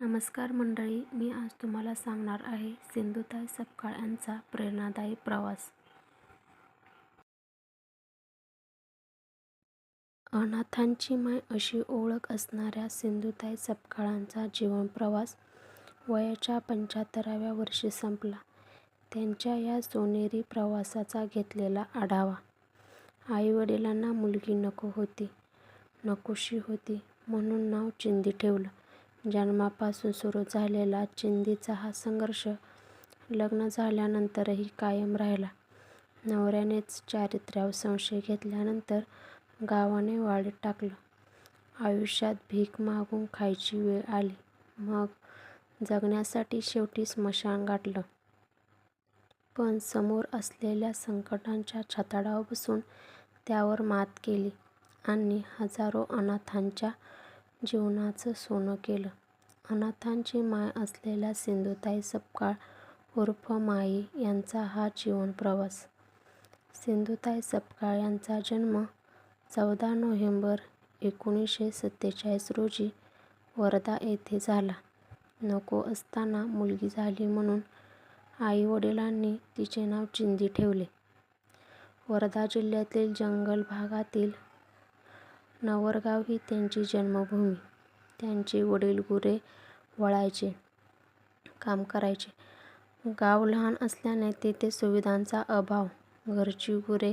नमस्कार मंडळी मी आज तुम्हाला सांगणार आहे सिंधुताई सपकाळ यांचा प्रेरणादायी प्रवास अनाथांची माय अशी ओळख असणाऱ्या सिंधुताई सपकाळांचा जीवनप्रवास वयाच्या पंच्याहत्तराव्या वर्षी संपला. त्यांच्या या सोनेरी प्रवासाचा घेतलेला आढावा. आईवडिलांना मुलगी नको होती. नकोशी होती म्हणून नाव चिंदी ठेवलं. जन्मापासून सुरू झालेला चिंदीचा हा संघर्ष लग्न झाल्यानंतरही कायम राहिला. नवऱ्यानेच चारित्र्यावर संशय घेतल्यानंतर गावाने वाळीत टाकलं. आयुष्यात भीक मागून खायची वेळ आली. मग जगण्यासाठी शेवटी स्मशान गाठलं. पण समोर असलेल्या संकटांच्या छताडावर बसून त्यावर मात केली आणि हजारो अनाथांच्या जीवनाचं सोनं केलं. अनाथांची माय असलेल्या सिंधुताई सपकाळ उर्फ माई यांचा हा जीवनप्रवास. सिंधुताई सपकाळ यांचा जन्म चौदा नोव्हेंबर एकोणीसशे सत्तेचाळीस रोजी वर्धा येथे झाला. नको असताना मुलगी झाली म्हणून आई-वडिलांनी तिचे नाव चिंदी ठेवले. वर्धा जिल्ह्यातील जंगल भागातील नवरगाव ही त्यांची जन्मभूमी. त्यांचे वडील गुरे वळायचे काम करायचे. गाव लहान असल्याने तेथे सुविधांचा अभाव. घरची गुरे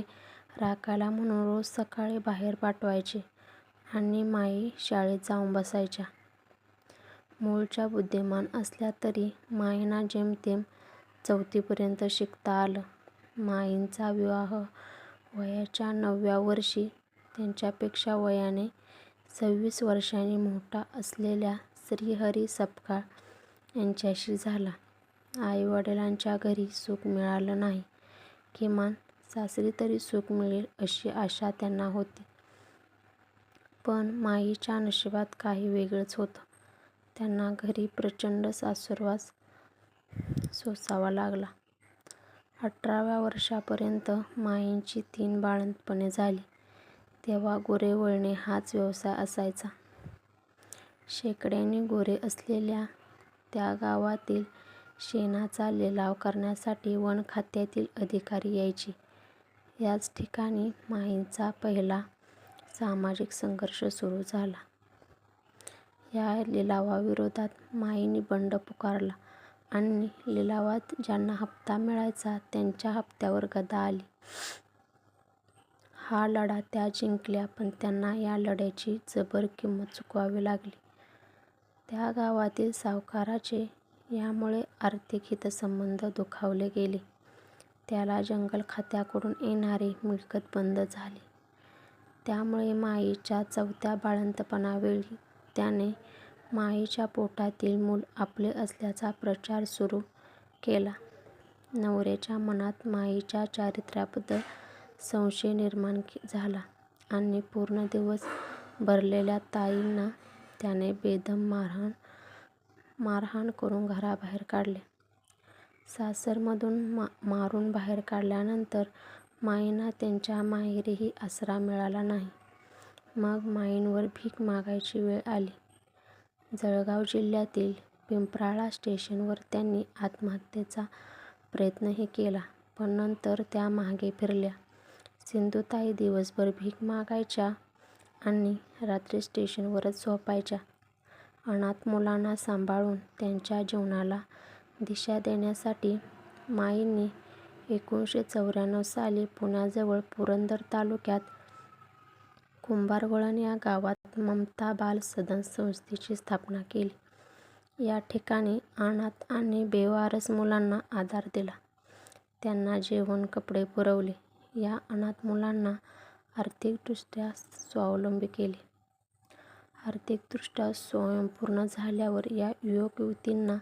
राखायला म्हणून रोज सकाळी बाहेर पाठवायचे आणि माई शाळेत जाऊन बसायच्या. मूळच्या बुद्धिमान असल्या तरी माईंना जेमतेम चौथीपर्यंत शिकता आलं. माईंचा विवाह वयाच्या नवव्या वर्षी त्यांच्यापेक्षा वयाने सव्वीस वर्षांनी मोठा असलेल्या श्रीहरी सपकाळ यांच्याशी झाला. आईवडिलांच्या घरी सुख मिळालं नाही. किमान सासरी तरी सुख मिळेल अशी आशा त्यांना होती. पण माईच्या नशिबात काही वेगळंच होतं. त्यांना घरी प्रचंड सासुरवास सोसावा लागला. अठराव्या वर्षापर्यंत माईंची तीन बाळंतपणे झाली. तेव्हा गुरे वळणे हाच व्यवसाय असायचा. शेकड्यानी गुरे असलेल्या त्या गावातील शेणाचा लिलाव करण्यासाठी वन खात्यातील अधिकारी यायचे. याच ठिकाणी माईंचा पहिला सामाजिक संघर्ष सुरू झाला. या लिलावाविरोधात माईंनी बंड पुकारला आणि लिलावात ज्यांना हप्ता मिळायचा त्यांच्या हप्त्यावर गदा आली. हा लढा त्या जिंकल्या पण त्यांना या लढ्याची जबर किंमत चुकवावी लागली. त्या गावातील सावकाराचे यामुळे आर्थिक हितसंबंध दुखावले गेले. त्याला जंगल खात्याकडून येणारी मिळकत बंद झाली. त्यामुळे माईच्या चौथ्या बाळंतपणावेळी त्याने माईच्या पोटातील मूल आपले असल्याचा प्रचार सुरू केला. नवऱ्याच्या मनात माईच्या चारित्र्याबद्दल संशय निर्माण झाला आणि पूर्ण दिवस भरलेल्या ताईंना त्याने बेदम मारहाण मारहाण करून घराबाहेर काढले. सासरमधून मा मारून बाहेर काढल्यानंतर माईंना त्यांच्या माहेरीही आसरा मिळाला नाही. मग माईंवर भीक मागायची वेळ आली. जळगाव जिल्ह्यातील पिंपराळा स्टेशनवर त्यांनी आत्महत्येचा प्रयत्नही केला पण नंतर त्या मागे फिरल्या. सिंधुताई दिवसभर भीक मागायच्या आणि रात्री स्टेशनवरच झोपायच्या. अनाथ मुलांना सांभाळून त्यांच्या जीवनाला दिशा देण्यासाठी माईंनी एकोणीसशे चौऱ्याण्णव साली पुण्याजवळ पुरंदर तालुक्यात कुंभारवळण या गावात ममता बाल सदन संस्थेची स्थापना केली. या ठिकाणी अनाथ आणि बेवारस मुलांना आधार दिला. त्यांना जेवण कपडे पुरवले. या अनाथ मुलांना आर्थिकदृष्ट्या स्वावलंबी केले. आर्थिकदृष्ट्या स्वयंपूर्ण झाल्यावर या युवक-युवतींना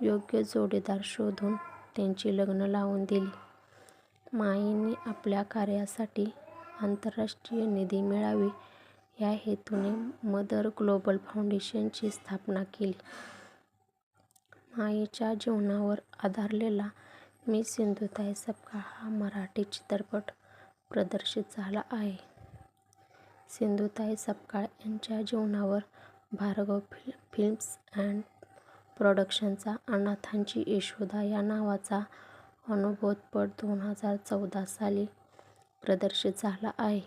योग्य जोडीदार शोधून त्यांची लग्न लावून दिली. माईंनी आपल्या कार्यासाठी आंतरराष्ट्रीय निधी मिळावी या हेतूने मदर ग्लोबल फाऊंडेशनची स्थापना केली. माईंच्या जीवनावर आधारलेला मी सिंधुताई सपकाळ हा मराठी चित्रपट प्रदर्शित झाला आहे. सिंधुताई सपकाळ यांच्या जीवनावर भार्गव फिल्म्स अँड प्रोडक्शनचा अनाथांची यशोदा या नावाचा अनुवादपट दोन हजार चौदा साली प्रदर्शित झाला आहे.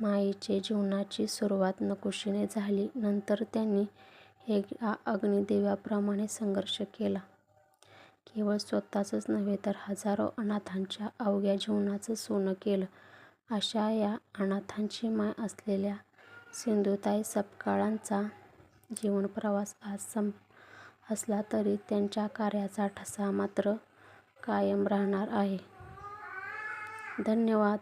माईचे जीवनाची सुरुवात नकुशीने झाली. नंतर त्यांनी हे अग्निदेव्याप्रमाणे संघर्ष केला. केवळ स्वतःचंच नव्हे तर हजारो अनाथांच्या अवघ्या जीवनाचं सोनं केलं. अशा या अनाथांची माय असलेल्या सिंधुताई सपकाळांचा जीवनप्रवास आज संपला असला तरी त्यांच्या कार्याचा ठसा मात्र कायम राहणार आहे. धन्यवाद.